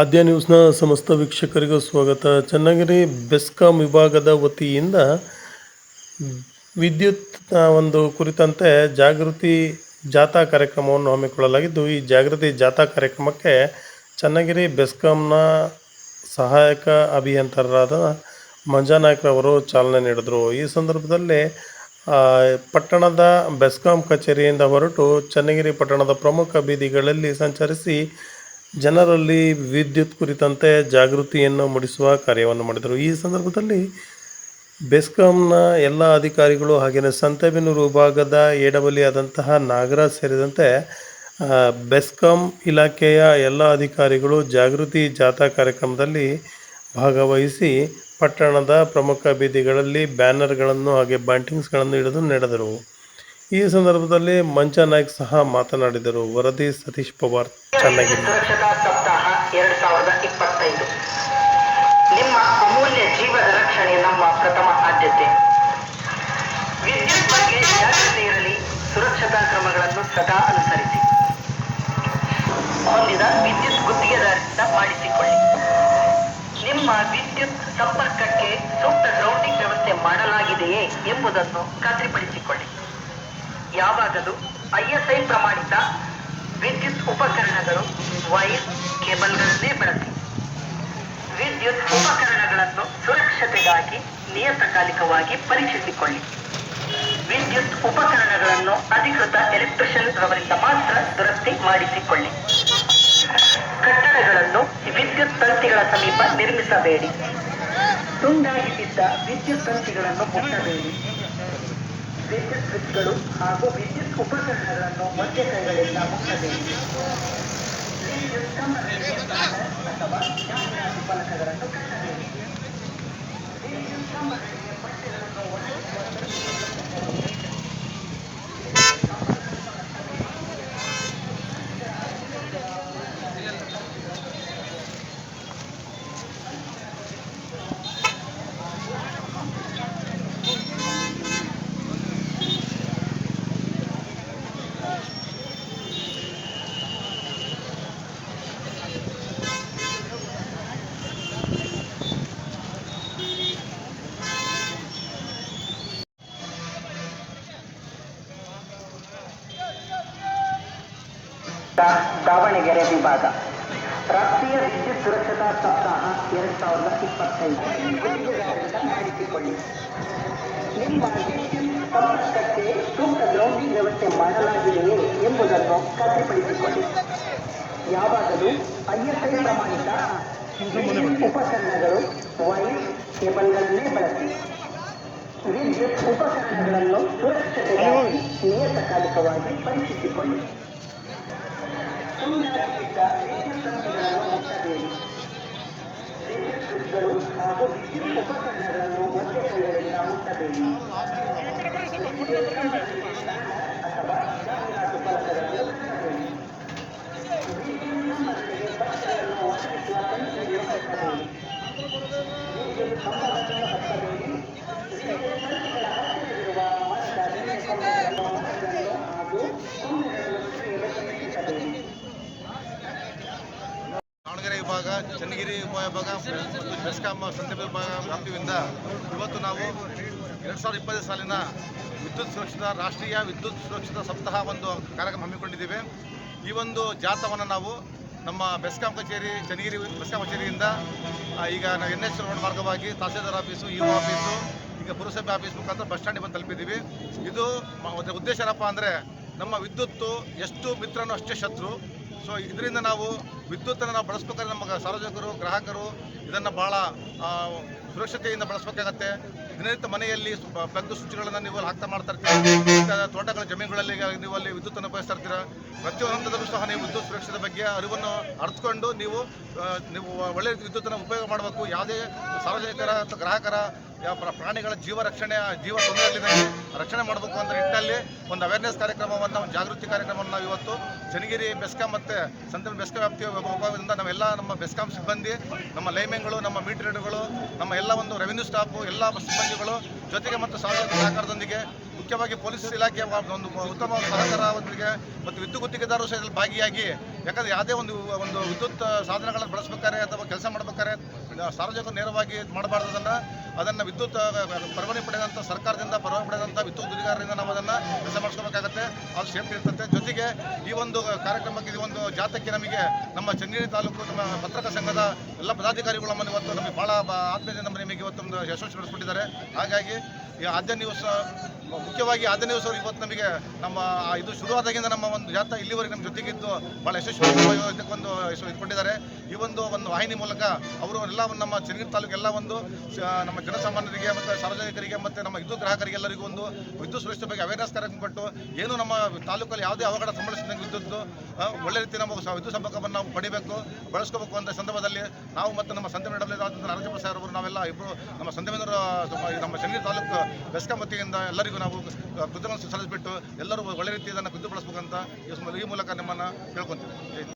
ಆದ್ಯ ನ್ಯೂಸ್ನ ಸಮಸ್ತ ವೀಕ್ಷಕರಿಗೂ ಸ್ವಾಗತ. ಚನ್ನಗಿರಿ ಬೆಸ್ಕಾಂ ವಿಭಾಗದ ವತಿಯಿಂದ ವಿದ್ಯುತ್ ಒಂದು ಕುರಿತಂತೆ ಜಾಗೃತಿ ಜಾಥಾ ಕಾರ್ಯಕ್ರಮವನ್ನು ಹಮ್ಮಿಕೊಳ್ಳಲಾಗಿದ್ದು, ಈ ಜಾಗೃತಿ ಜಾಥಾ ಕಾರ್ಯಕ್ರಮಕ್ಕೆ ಚನ್ನಗಿರಿ ಬೆಸ್ಕಾಂನ ಸಹಾಯಕ ಅಭಿಯಂತರರಾದ ಮಂಜಾನಾಯ್ಕರವರು ಚಾಲನೆ ನೀಡಿದರು. ಈ ಸಂದರ್ಭದಲ್ಲಿ ಪಟ್ಟಣದ ಬೆಸ್ಕಾಂ ಕಚೇರಿಯಿಂದ ಹೊರಟು ಚನ್ನಗಿರಿ ಪಟ್ಟಣದ ಪ್ರಮುಖ ಬೀದಿಗಳಲ್ಲಿ ಸಂಚರಿಸಿ ಜನರಲ್ಲಿ ವಿದ್ಯುತ್ ಕುರಿತಂತೆ ಜಾಗೃತಿಯನ್ನು ಮೂಡಿಸುವ ಕಾರ್ಯವನ್ನು ಮಾಡಿದರು. ಈ ಸಂದರ್ಭದಲ್ಲಿ ಬೆಸ್ಕಾಂನ ಎಲ್ಲ ಅಧಿಕಾರಿಗಳು ಹಾಗೆಯೇ ಸಂತೆಬೆನ್ನೂರು ವಿಭಾಗದ ಏಡಬಲಿ ಆದಂತಹ ನಾಗರಾಜ್ ಸೇರಿದಂತೆ ಬೆಸ್ಕಾಂ ಇಲಾಖೆಯ ಎಲ್ಲ ಅಧಿಕಾರಿಗಳು ಜಾಗೃತಿ ಜಾಥಾ ಕಾರ್ಯಕ್ರಮದಲ್ಲಿ ಭಾಗವಹಿಸಿ ಪಟ್ಟಣದ ಪ್ರಮುಖ ಬೀದಿಗಳಲ್ಲಿ ಬ್ಯಾನರ್ಗಳನ್ನು ಹಾಗೆ ಬಂಟಿಂಗ್ಸ್ಗಳನ್ನು ಹಿಡಿದು ನಡೆದರು. ಈ ಸಂದರ್ಭದಲ್ಲಿ ಮಂಚ ನಾಯ್ಕ್ ಸಹ ಮಾತನಾಡಿದರು. ವರದಿ ಸತೀಶ್ ಪವಾರ್ ಚೆನ್ನಾಗಿ ಸುರಕ್ಷತಾ ಸಪ್ತಾಹ ಎರಡು ಸಾವಿರದ ಇಪ್ಪತ್ತೈದು ನಿಮ್ಮ ಅಮೂಲ್ಯ ಜೀವದ ರಕ್ಷಣೆ ನಮ್ಮ ಪ್ರಥಮ ಆದ್ಯತೆ. ವಿದ್ಯುತ್ ಬಗ್ಗೆ ಜಾಗೃತಿ ಇರಲಿ, ಸುರಕ್ಷತಾ ಕ್ರಮಗಳನ್ನು ಸದಾ ಅನುಸರಿಸಿ. ಹೊಂದಿದ ವಿದ್ಯುತ್ ಗುತ್ತಿಗೆದಾರರಿಂದ ಮಾಡಿಸಿಕೊಳ್ಳಿ. ನಿಮ್ಮ ವಿದ್ಯುತ್ ಸಂಪರ್ಕಕ್ಕೆ ಸೂಕ್ತ ಗ್ರೌಂಡಿಂಗ್ ವ್ಯವಸ್ಥೆ ಮಾಡಲಾಗಿದೆಯೇ ಎಂಬುದನ್ನು ಖಾತ್ರಿಪಡಿಸಿಕೊಳ್ಳಿ. ಯಾವಾಗಲೂ ಐಎಸ್ಐ ಪ್ರಮಾಣಿತ ವಿದ್ಯುತ್ ಉಪಕರಣಗಳು, ವೈರ್, ಕೇಬಲ್ಗಳನ್ನೇ ಬಳಸಿ. ವಿದ್ಯುತ್ ಉಪಕರಣಗಳನ್ನು ಸುರಕ್ಷತೆಗಾಗಿ, ನಿಯತಕಾಲಿಕವಾಗಿ ಪರೀಕ್ಷಿಸಿಕೊಳ್ಳಿ. ವಿದ್ಯುತ್ ಉಪಕರಣಗಳನ್ನು ಅಧಿಕೃತ ಎಲೆಕ್ಟ್ರಿಷಿಯನ್ ರವರಿಂದ ಮಾತ್ರ ದುರಸ್ತಿ ಮಾಡಿಸಿಕೊಳ್ಳಿ. ಕಟ್ಟಡಗಳನ್ನು ವಿದ್ಯುತ್ ತಂತಿಗಳ ಸಮೀಪ ನಿರ್ಮಿಸಬೇಡಿ. ತುಂಡಾಗಿ ಬಿದ್ದ ವಿದ್ಯುತ್ ತಂತಿಗಳನ್ನು ಮುಟ್ಟಬೇಡಿ. ವಿದ್ಯುತ್ ಸ್ವಿಚ್ಗಳು ಹಾಗೂ ವಿದ್ಯುತ್ ಉಪಕರಣಗಳನ್ನು ಮಧ್ಯ ಕೈಗಳಿಂದ ಮುಟ್ಟಬೇಡಿ ವಿದ್ಯುತ್ ಕಂಬಗಳಿಗೆ ಬ್ಯಾನರ್ ಅಥವಾ ಜಾಹೀರಾತು ಫಲಕಗಳನ್ನು ಕಟ್ಟಬೇಡಿ ದಾವಣಗೆರೆ ವಿಭಾಗ. ರಾಷ್ಟ್ರೀಯ ವಿದ್ಯುತ್ ಸುರಕ್ಷತಾ ಸಪ್ತಾಹ ಎರಡ್ ಸಾವಿರದ ಇಪ್ಪತ್ತೈದು. ಮಾಡಿಸಿಕೊಳ್ಳಿ ನಿಮ್ಮ ವಿದ್ಯುತ್ ಸಂಪರ್ಕಕ್ಕೆ ಸೂಕ್ತ ಗ್ರೌಂಡಿಂಗ್ ವ್ಯವಸ್ಥೆ ಮಾಡಲಾಗಿದೆಯೇ ಎಂಬುದನ್ನು ಖಾತ್ರಿಪಡಿಸಿಕೊಳ್ಳಿ. ಯಾವಾಗಲೂ ಐಎಸ್ಐ ಪ್ರಮಾಣಿತ ಉಪಕರಣಗಳು, ವೈರ್ ಕೇಬಲ್ಗಳನ್ನೇ ಬಳಸಿ. ವಿದ್ಯುತ್ ಉಪಕರಣಗಳನ್ನು ಸುರಕ್ಷತೆಗಾಗಿ ನಿಯತಕಾಲಿಕವಾಗಿ ಪರೀಕ್ಷಿಸಿಕೊಳ್ಳಿ. ತುಂಡಾಗಿದ್ದ ವಿದ್ಯುತ್ ತಂತಿಗಳನ್ನು ಮುಟ್ಟಬೇಡಿ ವಿದ್ಯುತ್ ಸ್ವಿಚ್ಗಳು ಹಾಗೂ ವಿದ್ಯುತ್ ಉಪಕರಣಗಳನ್ನು ಮಧ್ಯ ಕೈಗಳಿಂದ ಮುಟ್ಟಬೇಡಿ ವಿದ್ಯುತ್ ಕಂಬಗಳಿಗೆ ಬ್ಯಾನರ್ ಅಥವಾ ಜಾಹೀರಾತು ಫಲಕಗಳನ್ನು ಕಟ್ಟಬೇಡಿ ವಿದ್ಯುತ್ ಕಂಬಗಳಿಗೆ ಬಟ್ಟೆಗಳನ್ನು ಒಣಗಿಸುವ ತಂತಿಯನ್ನು ಕಟ್ಟಬೇಡಿ ವಿದ್ಯುತ್ ಕಂಬಗಳನ್ನು ಹತ್ತಬೇಡಿ ವಿದ್ಯುತ್ ತಂತಿಗಳ ಹತ್ತಿರವಿರುವ ಮರದ ಬೇರೆ ಕೊಂಬೆಗಳನ್ನು ಮರಗಳನ್ನು ಹಾಗೂ ಕೊಂಬೆಗಳನ್ನು ಸುರಿಯಲು ಪ್ರಯತ್ನಿಸಬೇಡಿ ದಾವಣಗೆರೆ ವಿಭಾಗ, ಚನ್ನಗಿರಿ ಮತ್ತು ಬೆಸ್ಕಾಂ ಸಂತೆ ವಿಭಾಗ ವ್ಯಾಪ್ತಿಯಿಂದ ಇವತ್ತು ನಾವು ಎರಡು ಸಾವಿರದ ಇಪ್ಪತ್ತೈದು ಸಾಲಿನ ವಿದ್ಯುತ್ ಸುರಕ್ಷಿತ, ರಾಷ್ಟ್ರೀಯ ವಿದ್ಯುತ್ ಸುರಕ್ಷಿತ ಸಪ್ತಾಹ ಒಂದು ಕಾರ್ಯಕ್ರಮ ಹಮ್ಮಿಕೊಂಡಿದ್ದೇವೆ. ಈ ಒಂದು ಜಾಥಾವನ್ನು ನಾವು ನಮ್ಮ ಬೆಸ್ಕಾಂ ಕಚೇರಿ, ಚನ್ನಗಿರಿ ಬೆಸ್ಕಾಂ ಕಚೇರಿಯಿಂದ ಈಗ ನಾವು ಎನ್ ಎಚ್ ರೋಡ್ ಮಾರ್ಗವಾಗಿ ತಹಸೀಲ್ದಾರ್ ಆಫೀಸು, ಇಒ ಆಫೀಸು, ಈಗ ಪುರಸಭೆ ಆಫೀಸ್ ಮುಖಾಂತರ ಬಸ್ ಸ್ಟ್ಯಾಂಡಿಗೆ ಬಂದು ತಲುಪಿದ್ದೀವಿ. ಇದು ಒಂದು ಉದ್ದೇಶ ಏನಪ್ಪ ಅಂದರೆ ನಮ್ಮ ವಿದ್ಯುತ್ತು ಎಷ್ಟು ಮಿತ್ರನೋ ಅಷ್ಟೇ ಶತ್ರು. ಸೊ ಇದರಿಂದ ನಾವು ವಿದ್ಯುತ್ತನ್ನು ನಾವು ಬಳಸ್ಬೇಕಾದ್ರೆ ನಮ್ಮ ಸಾರ್ವಜನಿಕರು, ಗ್ರಾಹಕರು ಇದನ್ನು ಭಾಳ ಸುರಕ್ಷತೆಯಿಂದ ಬಳಸಬೇಕಾಗತ್ತೆ. ದಿನನಿತ್ಯ ಮನೆಯಲ್ಲಿ ಪ್ಲಗ್ ಸ್ವಿಚ್ಗಳನ್ನು ನೀವು ಅಲ್ಲಿ ಹಾಕ್ತಾ ಮಾಡ್ತಾ ಇರ್ತೀರ? ತೋಟಗಳ ಜಮೀನುಗಳಲ್ಲಿ ನೀವು ಅಲ್ಲಿ ವಿದ್ಯುತ್ತನ್ನು ಉಪಯೋಗಿಸ್ತಾ ಇರ್ತೀರ? ಪ್ರತಿಯೊಂದು ಹಂತದಲ್ಲೂ ಸಹ ನೀವು ವಿದ್ಯುತ್ ಸುರಕ್ಷತೆ ಬಗ್ಗೆ ಅರಿವನ್ನು ಅರ್ಥಕೊಂಡು ನೀವು ನೀವು ಒಳ್ಳೆಯ ವಿದ್ಯುತ್ತನ್ನು ಉಪಯೋಗ ಮಾಡಬೇಕು. ಯಾವುದೇ ಸಾರ್ವಜನಿಕರ ಅಥವಾ ಗ್ರಾಹಕರ ಪ್ರಾಣಿಗಳ ಜೀವ ರಕ್ಷಣೆ, ಜೀವ ತೊಂದರೆಯಲ್ಲಿದೆ. ರಕ್ಷಣೆ ಮಾಡಬೇಕು ಅಂತ ನಿಟ್ಟಿನಲ್ಲಿ ಒಂದು ಅವೇರ್ನೆಸ್ ಕಾರ್ಯಕ್ರಮವನ್ನು, ಒಂದು ಜಾಗೃತಿ ಕಾರ್ಯಕ್ರಮವನ್ನು ನಾವು ಇವತ್ತು ಚನ್ನಗಿರಿ ಬೆಸ್ಕಾಂ ಮತ್ತು ಸಂತನ ಬೆಸ್ಕಾಂ ವ್ಯಾಪ್ತಿಯ ವಿಭಾಗದಿಂದ ನಾವೆಲ್ಲ ನಮ್ಮ ಬೆಸ್ಕಾಂ ಸಿಬ್ಬಂದಿ, ನಮ್ಮ ಲೈಮೆನ್ಗಳು ನಮ್ಮ ಮೀಟರ್ ರೀಡರ್ಗಳು ನಮ್ಮ ಎಲ್ಲ ಒಂದು ರೆವಿನ್ಯೂ ಸ್ಟಾಫು ಎಲ್ಲ ಸಿಬ್ಬಂದಿಗಳು ಜೊತೆಗೆ ಮತ್ತು ಸಾರ್ವಜನಿಕ ಸಹಕಾರದೊಂದಿಗೆ, ಮುಖ್ಯವಾಗಿ ಪೊಲೀಸ್ ಇಲಾಖೆಯ ಒಂದು ಉತ್ತಮ ಸಹಕಾರದೊಂದಿಗೆ ಮತ್ತು ವಿದ್ಯುತ್ ಗುತ್ತಿಗೆದಾರರು ಸಹ ಭಾಗಿಯಾಗಿ, ಯಾಕಂದರೆ ಯಾವುದೇ ಒಂದು ಒಂದು ವಿದ್ಯುತ್ ಸಾಧನಗಳನ್ನು ಬಳಸ್ಬೇಕಾರೆ ಅಥವಾ ಕೆಲಸ ಮಾಡ್ಬೇಕಾರೆ ಸಾರ್ವಜನಿಕರು ನೇರವಾಗಿ ಮಾಡಬಾರ್ದು ಅದನ್ನು ವಿದ್ಯುತ್ ಪರವಾನಗಿ ಪಡೆದಂಥ ಸರ್ಕಾರದಿಂದ, ಪರವಾನಗಿ ಪಡೆದಂಥ ವಿದ್ಯುತ್ ಗುತ್ತಿಗೆದಾರರಿಂದ ನಾವು ಅದನ್ನು ಕೆಲಸ ಮಾಡಿಸ್ಕೋಬೇಕಾಗತ್ತೆ. ಅದು ಸೇಫ್ಟಿ ಇರ್ತದೆ ಜೊತೆಗೆ ಈ ಒಂದು ಕಾರ್ಯಕ್ರಮಕ್ಕೆ ಈ ಒಂದು ಜಾತಕ್ಕೆ ನಮಗೆ ನಮ್ಮ ಚನ್ನಗಿರಿ ತಾಲೂಕು ನಮ್ಮ ಪತ್ರಕ ಸಂಘದ ಎಲ್ಲ ಪದಾಧಿಕಾರಿಗಳು ನಮ್ಮನ್ನು ಇವತ್ತು ನಮಗೆ ಭಾಳ ಆತ್ಮೀಯತೆ ನಮ್ಮ ನಿಮಗೆ ಇವತ್ತು ಒಂದು ಯಶಸ್ವಿಗೊಳಿಸ್ಬಿಟ್ಟಿದ್ದಾರೆ. ಹಾಗಾಗಿ ಈ ಆದ್ಯ ನ್ಯೂಸ್ ಮುಖ್ಯವಾಗಿ ಆದನೇ ಸರ್ ಇವತ್ತು ನಮಗೆ ನಮ್ಮ ಇದು ಶುರುವಾದಾಗಿಂದ ನಮ್ಮ ಒಂದು ಜಾಥಾ ಇಲ್ಲಿವರೆಗೆ ನಮ್ಮ ಜೊತೆಗಿದ್ದು ಭಾಳ ಯಶಸ್ವಿ ಇದಕ್ಕೊಂದು ಇಟ್ಕೊಂಡಿದ್ದಾರೆ. ಈ ಒಂದು ಒಂದು ವಾಹಿನಿ ಮೂಲಕ ಅವರು ಎಲ್ಲ ಒಂದು ನಮ್ಮ ಚಿರಗಿರಿ ತಾಲೂಕು ಎಲ್ಲ ಒಂದು ನಮ್ಮ ಜನಸಾಮಾನ್ಯರಿಗೆ ಮತ್ತು ಸಾರ್ವಜನಿಕರಿಗೆ ಮತ್ತು ನಮ್ಮ ವಿದ್ಯುತ್ ಗ್ರಾಹಕರಿಗೆಲ್ಲರಿಗೂ ಒಂದು ವಿದ್ಯುತ್ ಸುರಕ್ಷತೆ ಬಗ್ಗೆ ಅವೇರ್ನೆಸ್ ಕಾರ್ಯಕ್ರಮ ಕೊಟ್ಟು ಏನು ನಮ್ಮ ತಾಲೂಕಲ್ಲಿ ಯಾವುದೇ ಅವಘಡ ಸಂಭವಿಸಿದಂಗೆ ವಿದ್ಯುತ್ ಒಳ್ಳೆ ರೀತಿ ನಮ್ಮ ವಿದ್ಯುತ್ ಸಂಪರ್ಕವನ್ನು ನಾವು ಪಡಿಬೇಕು, ಬಳಸ್ಕೋಬೇಕು ಅಂತ ಸಂದರ್ಭದಲ್ಲಿ ನಾವು ಮತ್ತು ನಮ್ಮ ಸಂತೆ ಡಬ್ಲ್ಯೂ ನರಸಿಂಹ ಅವರು ನಾವೆಲ್ಲ ಇಬ್ಬರು ನಮ್ಮ ಸಂತೆಮೇನವರ ನಮ್ಮ ಚನ್ನಗಿರಿ ತಾಲೂಕು ಬೆಸ್ಕಾಂ ಎಲ್ಲರಿಗೂ ನಾವು ಕೃತಜ್ಞತೆ ಸಲ್ಲಿಸ್ಬಿಟ್ಟು ಎಲ್ಲರೂ ಒಳ್ಳೆ ರೀತಿ ಇದನ್ನು ವಿದ್ಯುತ್ ಬಳಸ್ಬೇಕಂತ ಈ ಮೂಲಕ ನಿಮ್ಮನ್ನು ಕೇಳ್ಕೊತೀವಿ.